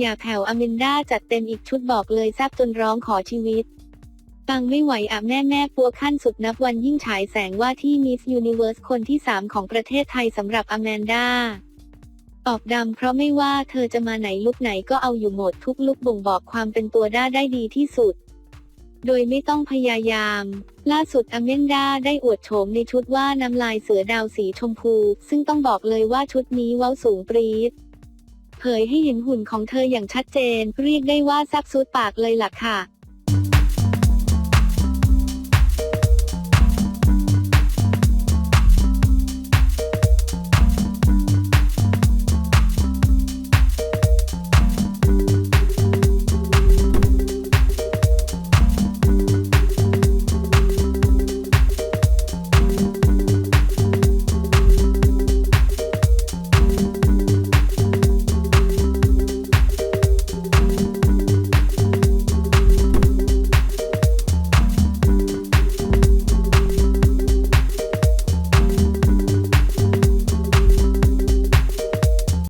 อย่าแผ่วอเมนด้าจัดเต็มอีกชุดบอกเลยแซบจนร้องขอชีวิตปังไม่ไหวอะแม่แม่ปัวขั้นสุดนับวันยิ่งฉายแสงว่าที่มิสยูนิเวิร์สคนที่ 3 ของประเทศไทยสำหรับอแมนดาออกดำเพราะไม่ว่าเธอจะมาไหนลุกไหนก็เอาอยู่หมดทุกลุกบ่งบอกความเป็นตัวด้าได้ดีที่สุด โดยไม่ต้องพยายาม ล่าสุดอเมนดาได้อวดโฉมในชุดว่าน้ำลายเสือดาวสีชมพู ซึ่งต้องบอกเลยว่าชุดนี้เว้าสูงปรี๊ด เผยให้เห็นหุ่นของเธออย่างชัดเจน เรียกได้ว่าแซบซูดปากเลยล่ะค่ะ